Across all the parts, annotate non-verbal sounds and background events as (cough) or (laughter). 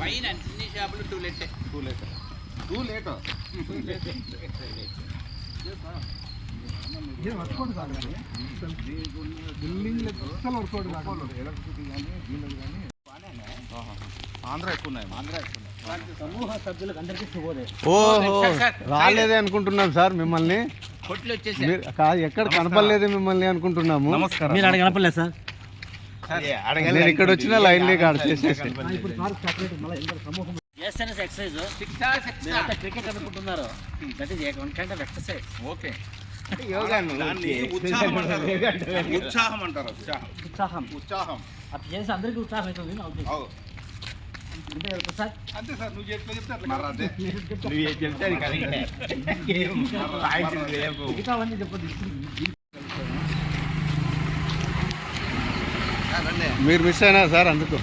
పైన అన్ని షాపులు to let two litre two litre Andhra ఎక్కువ ఉన్నాయి. ఆంధ్ర ఎక్కువ ఉన్నాయి. సమూహ సభ్యులకు అందరికీ శుభోదయం. ఓహో రాలేదే అనుకుంటున్నాం సార్ మిమ్మల్ని. కాదు ఎక్కడ కనపడలేదే మిమ్మల్ని అనుకుంటున్నాము. నమస్కారం. మీరు కనపడలేదు సార్. నేను ఇక్కడ వచ్చిన లైన్ లేక చేసేసి. ఎక్సర్సైజ్ మీరంతా క్రికెట్ అనుకుంటున్నారు that is kind of exercise okay. దాన్ని ఉత్సాహం అంటారు. ఉత్సాహం అంటారు ఉత్సాహం. అది చేసి అందరికీ ఉత్సాహం అవుతుంది నా ఉద్దేశం. అవు. అంతే సార్ నువ్వు చెప్తే చెప్తే అట్లా మరి అదే. మిగతా అవన్నీ చెప్పొద్దు. మీరు మిస్ అయినా సార్ అందుకు.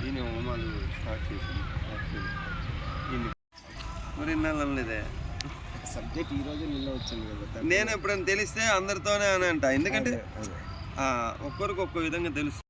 దీని హోమాలు స్టార్ట్ చేసింది మరి లేదే. సబ్జెక్ట్ ఈ రోజు నిన్న వచ్చింది కదా నేను ఎప్పుడైనా తెలిస్తే అందరితోనే అని అంట. ఎందుకంటే ఆ, ఒక్కరికి ఒక్కో విధంగా తెలుసు.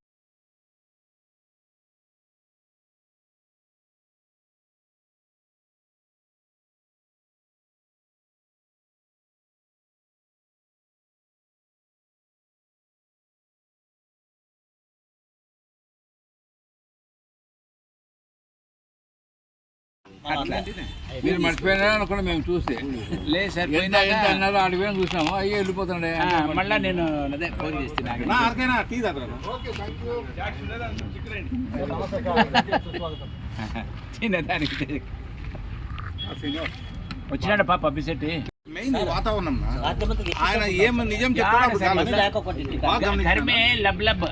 మీరు మర్చిపోయినా అనుకున్నా మేము చూస్తే. (laughs) లేదు సార్ ఎంత అన్నారో అడిగిపోయినా చూసినాము. అయ్యి వెళ్ళిపోతుండే మళ్ళా నేను అదే ఫోన్ చేస్తున్నా చిన్నదానికి (laughs) వచ్చినాడు పాప మెయిన్ వాతావరణం. ఆయన ఏం నిజం చెప్తాడు. కర్మే లబ్ లబ్.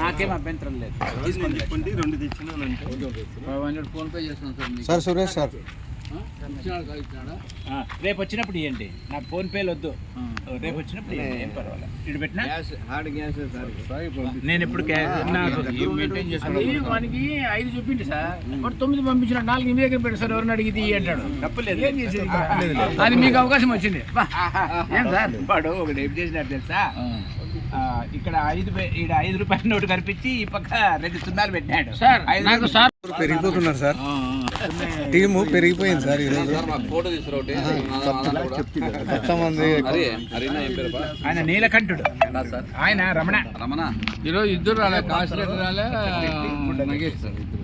నాకేం అభ్యంతరం లేదు. సార్ మీకు. Sir Suresh sir. రేపు వచ్చినప్పుడు ఇవ్వండి నాకు ఫోన్ పేలు వద్దు. రేపు వచ్చినప్పుడు ఏం పర్వాలేదు. ఇటు పెట్టినా? Gas hard gas sir. Sir ఇప్పుడు నేను ఇప్పుడు నాకు ఏం మెయింటైన్ అది చేసుకోవాలి వానికి ఐదు చూపిండి సార్. తొమ్మిది పంపించిన నాలుగు మీ దగ్గర పెట్టు సార్. ఎవరిని అడిగితే అంటాడు. తప్పులేదు? అది మీకు అవకాశం వచ్చింది. ఏం సార్? వాడు ఒకటి ఏం చేసినాడు తెలుసా? ఇక్కడ ఐదు ఈడ ఐదు రూపాయల నోటు కనిపించి ఈ పక్క రెండు సున్నాలు పెట్టినాడు. సార్ నాకు సార్ పెరిగిపోతున్నారు సార్. టీము పెరిగిపోయింది సార్ ఈరోజు. ఫోటో మంది హరినా ఏం పేరు ఆయన నీలకంఠుడు. ఆయన రమణ. రమణ? ఈరోజు ఇద్దరు రాలే కాశీ రాలే నగేష్ సార్. ఇద్దరు